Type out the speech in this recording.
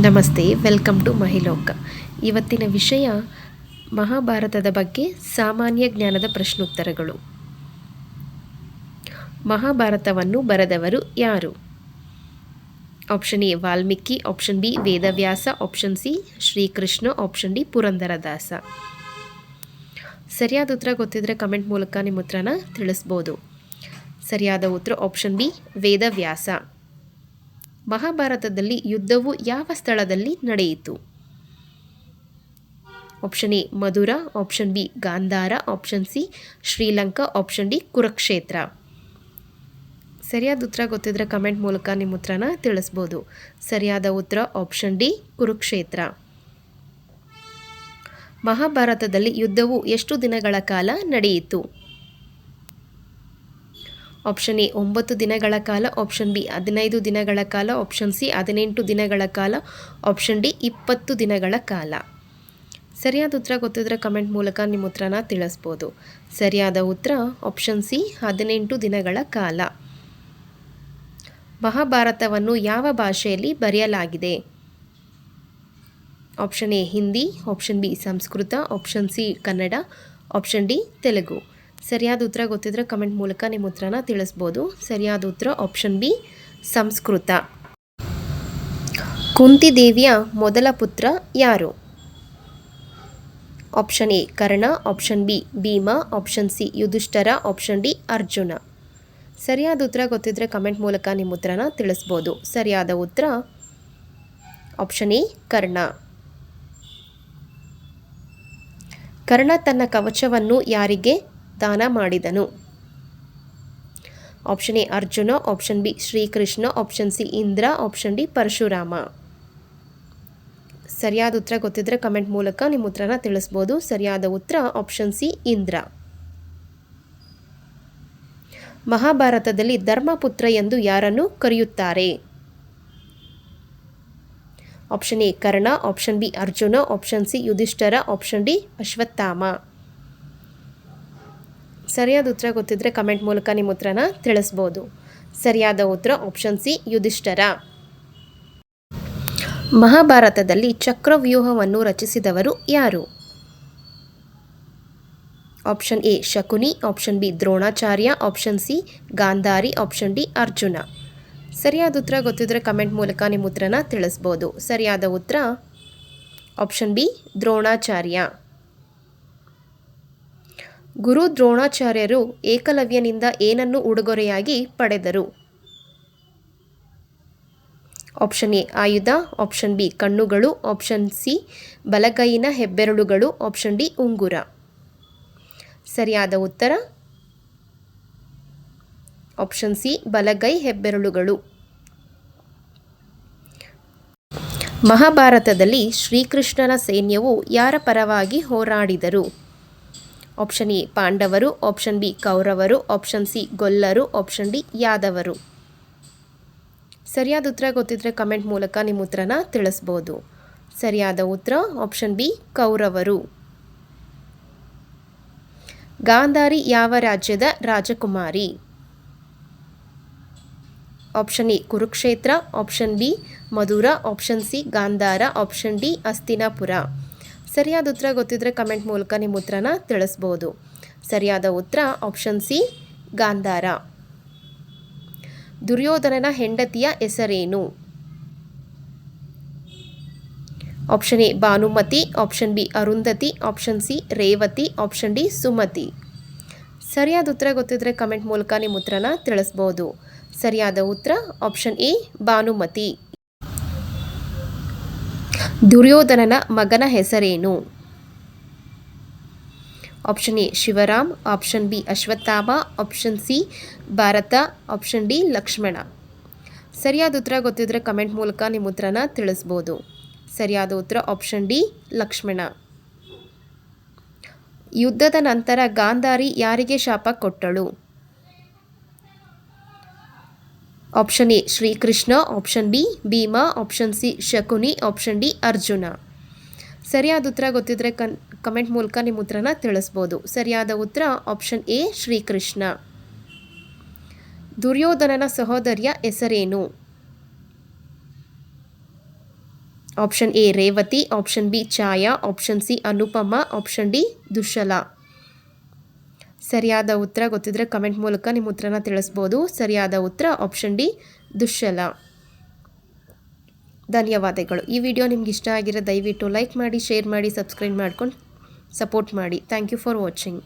ನಮಸ್ತೆ, welcome to ಮಹಿಲೋಕ. ಇವತ್ತಿನ ವಿಷಯ ಮಹಾಭಾರತದ ಬಗ್ಗೆ ಸಾಮಾನ್ಯ ಜ್ಞಾನದ ಪ್ರಶ್ನೋತ್ತರಗಳು. ಮಹಾಭಾರತವನ್ನು ಬರೆದವರು ಯಾರು? Option A, Valmiki, option B, Vedavyasa, option C, Shrikrishna, option D, Purandaradasa. ಸರಿಯಾದ ಉತ್ತರ ಗೊತ್ತಿದ್ದರೆ ಕಮೆಂಟ್ ಮೂಲಕ ನಿಮ್ಮ ಉತ್ತರನ ತಿಳಿಸ್ಬೋದು. ಸರಿಯಾದ ಉತ್ತರ ಆಪ್ಷನ್ ಬಿ, ವೇದವ್ಯಾಸ. ಮಹಾಭಾರತದಲ್ಲಿ ಯುದ್ಧವು ಯಾವ ಸ್ಥಳದಲ್ಲಿ ನಡೆಯಿತು? Option A Madhura. Option B Gandhara. Option C Sri Lanka. Option D Kurukshetra. ಸರಿಯಾದ ಉತ್ತರ ಗೊತ್ತಿದ್ರೆ ಕಮೆಂಟ್ ಮೂಲಕ ನಿಮ್ಮ ಉತ್ತರನ ತಿಳಿಸ್ಬೋದು. ಸರಿಯಾದ ಉತ್ತರ ಆಪ್ಷನ್ ಡಿ ಕುರುಕ್ಷೇತ್ರ. ಮಹಾಭಾರತದಲ್ಲಿ ಯುದ್ಧವು ಎಷ್ಟು ದಿನಗಳ ಕಾಲ ನಡೆಯಿತು? ಆಪ್ಷನ್ ಎ ಒಂಬತ್ತು ದಿನಗಳ ಕಾಲ. ಆಪ್ಷನ್ ಬಿ ಹದಿನೈದು ದಿನಗಳ ಕಾಲ. ಆಪ್ಷನ್ ಸಿ ಹದಿನೆಂಟು ದಿನಗಳ ಕಾಲ. ಆಪ್ಷನ್ ಡಿ ಇಪ್ಪತ್ತು ದಿನಗಳ ಕಾಲ. ಸರಿಯಾದ ಉತ್ತರ ಗೊತ್ತಿದ್ರೆ ಕಮೆಂಟ್ ಮೂಲಕ ನಿಮ್ಮ ಉತ್ತರನ ತಿಳಿಸ್ಬೋದು. ಸರಿಯಾದ ಉತ್ತರ ಆಪ್ಷನ್ ಸಿ ಹದಿನೆಂಟು ದಿನಗಳ ಕಾಲ. ಮಹಾಭಾರತವನ್ನು ಯಾವ ಭಾಷೆಯಲ್ಲಿ ಬರೆಯಲಾಗಿದೆ? Option A Hindi. Option B Sanskrit. Option C Kannada. Option D Telugu. ಸರಿಯಾದ ಉತ್ತರ ಗೊತ್ತಿದ್ರೆ ಕಮೆಂಟ್ ಮೂಲಕ ನಿಮ್ಮ ಉತ್ತರನ ತಿಳಿಸ್ಬೋದು. ಸರಿಯಾದ ಉತ್ತರ ಆಪ್ಷನ್ ಬಿ, ಸಂಸ್ಕೃತ. ಕುಂತಿದೇವಿಯ ಮೊದಲ ಪುತ್ರ ಯಾರು? Option A, Karna. Option B, Bhima. Option C, Yudhishthira. Option D, Arjuna. ಸರಿಯಾದ ಉತ್ತರ ಗೊತ್ತಿದ್ರೆ ಕಮೆಂಟ್ ಮೂಲಕ ನಿಮ್ಮ ಉತ್ತರನ ತಿಳಿಸ್ಬೋದು. ಸರಿಯಾದ ಉತ್ತರ ಆಪ್ಷನ್ ಎ, ಕರ್ಣ. ಕರ್ಣ ತನ್ನ ಕವಚವನ್ನು ಯಾರಿಗೆ ದಾನ ಮಾಡಿದನು. Option A Arjuna. Option B Shrikrishna. Option C Indra. Option D Parashurama. ಸರಿಯಾದ ಉತ್ತರ ಗೊತ್ತಿದ್ದರೆ ಕಮೆಂಟ್ ಮೂಲಕ ನಿಮ್ಮ ಉತ್ತರನ ತಿಳಿಸ್ಬೋದು. ಸರಿಯಾದ ಉತ್ತರ ಆಪ್ಷನ್ ಸಿ ಇಂದ್ರ. ಮಹಾಭಾರತದಲ್ಲಿ ಧರ್ಮಪುತ್ರ ಎಂದು ಯಾರನ್ನು ಕರೆಯುತ್ತಾರೆ? Option A Karna. Option B Arjuna. Option C Yudhishthira. Option D Ashwatthama. ಸರಿಯಾದ ಉತ್ತರ ಗೊತ್ತಿದ್ರೆ ಕಮೆಂಟ್ ಮೂಲಕ ನಿಮ್ಮ ಉತ್ತರನ ತಿಳಿಸ್ಬೋದು. ಸರಿಯಾದ ಉತ್ತರ ಆಪ್ಷನ್ ಸಿ, ಯುಧಿಷ್ಠರ. ಮಹಾಭಾರತದಲ್ಲಿ ಚಕ್ರವ್ಯೂಹವನ್ನು ರಚಿಸಿದವರು ಯಾರು? Option A, Shakuni option B, Dronacharya option C, Gandhari option D, Arjuna. ಸರಿಯಾದ ಉತ್ತರ ಗೊತ್ತಿದ್ರೆ ಕಮೆಂಟ್ ಮೂಲಕ ನಿಮ್ಮ ಉತ್ತರನ ತಿಳಿಸ್ಬೋದು. ಸರಿಯಾದ ಉತ್ತರ ಆಪ್ಷನ್ ಬಿ, ದ್ರೋಣಾಚಾರ್ಯ. ಗುರು ದ್ರೋಣಾಚಾರ್ಯರು ಏಕಲವ್ಯನಿಂದ ಏನನ್ನು ಉಡುಗೊರೆಯಾಗಿ ಪಡೆದರು? ಆಪ್ಷನ್ ಎ, ಆಯುಧ. ಆಪ್ಷನ್ ಬಿ, ಕಣ್ಣುಗಳು. ಆಪ್ಷನ್ ಸಿ, ಬಲಗೈನ ಹೆಬ್ಬೆರಳುಗಳು. ಆಪ್ಷನ್ ಡಿ, ಉಂಗುರ. ಸರಿಯಾದ ಉತ್ತರ? ಆಪ್ಷನ್ ಸಿ, ಬಲಗೈ ಹೆಬ್ಬೆರಳುಗಳು. ಮಹಾಭಾರತದಲ್ಲಿ ಶ್ರೀಕೃಷ್ಣನ ಸೈನ್ಯವು ಯಾರ ಪರವಾಗಿ ಹೋರಾಡಿದರು? ಆಪ್ಷನ್ ಎ ಪಾಂಡವರು ಆಪ್ಷನ್ ಬಿ ಕೌರವರು ಆಪ್ಷನ್ ಸಿ ಗೊಲ್ಲರು ಆಪ್ಷನ್ ಡಿ ಯಾದವರು ಸರಿಯಾದ ಉತ್ತರ ಗೊತ್ತಿದ್ರೆ ಕಮೆಂಟ್ ಮೂಲಕ ನಿಮ್ಮ ಉತ್ತರನ ತಿಳಿಸ್ಬೋದು. ಸರಿಯಾದ ಉತ್ತರ ಆಪ್ಷನ್ ಬಿ ಕೌರವರು ಗಾಂಧಾರಿ ಯಾವ ರಾಜ್ಯದ ರಾಜಕುಮಾರಿ? Option A Kurukshetra. Option B Madhura. Option C Gandhara. Option D Hastinapura. ಸರಿಯಾದ ಉತ್ತರ ಗೊತ್ತಿದ್ರೆ ಕಮೆಂಟ್ ಮೂಲಕ ನಿಮ್ಮ ಉತ್ತರನ ತಿಳಿಸ್ಬೋದು. ಸರಿಯಾದ ಉತ್ತರ ಆಪ್ಷನ್ ಸಿ, ಗಾಂಧಾರ. ದುರ್ಯೋಧನನ ಹೆಂಡತಿಯ ಹೆಸರೇನು? Option A, Bhanumati. Option B, Arundhati. Option C, Revati. Option D, Sumati. ಸರಿಯಾದ ಉತ್ತರ ಗೊತ್ತಿದ್ರೆ ಕಮೆಂಟ್ ಮೂಲಕ ನಿಮ್ಮ ಉತ್ತರನ ತಿಳಿಸ್ಬೋದು. ಸರಿಯಾದ ಉತ್ತರ ಆಪ್ಷನ್ ಎ, ಭಾನುಮತಿ. ದುರ್ಯೋಧನನ ಮಗನ ಹೆಸರೇನು? Option A, Shivaram, option B, Ashwatthama, option C, Bharata, option D, Lakshmana. ಸರಿಯಾದ ಉತ್ತರ ಗೊತ್ತಿದ್ದರೆ ಕಮೆಂಟ್ ಮೂಲಕ ನಿಮ್ಮ ಉತ್ತರನ ತಿಳಿಸ್ಬೋದು. ಸರಿಯಾದ ಉತ್ತರ ಆಪ್ಷನ್ ಡಿ, ಲಕ್ಷ್ಮಣ. ಯುದ್ಧದ ನಂತರ ಗಾಂಧಾರಿ ಯಾರಿಗೆ ಶಾಪ ಕೊಟ್ಟಳು? Option A Shrikrishna option B Bhima option C Shakuni option D Arjuna ಸರಿಯಾದ ಉತ್ತರ ಗೊತ್ತಿದ್ರೆ ಕನ್ ಕಮೆಂಟ್ ಮೂಲಕ ನಿಮ್ಮ ಉತ್ತರನ ತಿಳಿಸ್ಬೋದು. ಸರಿಯಾದ ಉತ್ತರ ಆಪ್ಷನ್ ಎ ಶ್ರೀಕೃಷ್ಣ ದುರ್ಯೋಧನನ ಸಹೋದರಿಯ ಹೆಸರೇನು? Option A Revati option B Chhaya option C Anupama option D Dushala ಸರಿಯಾದ ಉತ್ತರ ಗೊತ್ತಿದ್ರೆ ಕಮೆಂಟ್ ಮೂಲಕ ನಿಮ್ಮ ಉತ್ತರನ ತಿಳಿಸ್ಬೋದು. ಸರಿಯಾದ ಉತ್ತರ ಆಪ್ಷನ್ ಡಿ ದುಶ್ಶಲ ಧನ್ಯವಾದಗಳು. ಈ ವಿಡಿಯೋ ನಿಮ್ಗೆ ಇಷ್ಟ ಆಗಿರೋ ದಯವಿಟ್ಟು ಲೈಕ್ ಮಾಡಿ ಶೇರ್ ಮಾಡಿ ಸಬ್ಸ್ಕ್ರೈಬ್ ಮಾಡ್ಕೊಂಡು ಸಪೋರ್ಟ್ ಮಾಡಿ. Thank you for watching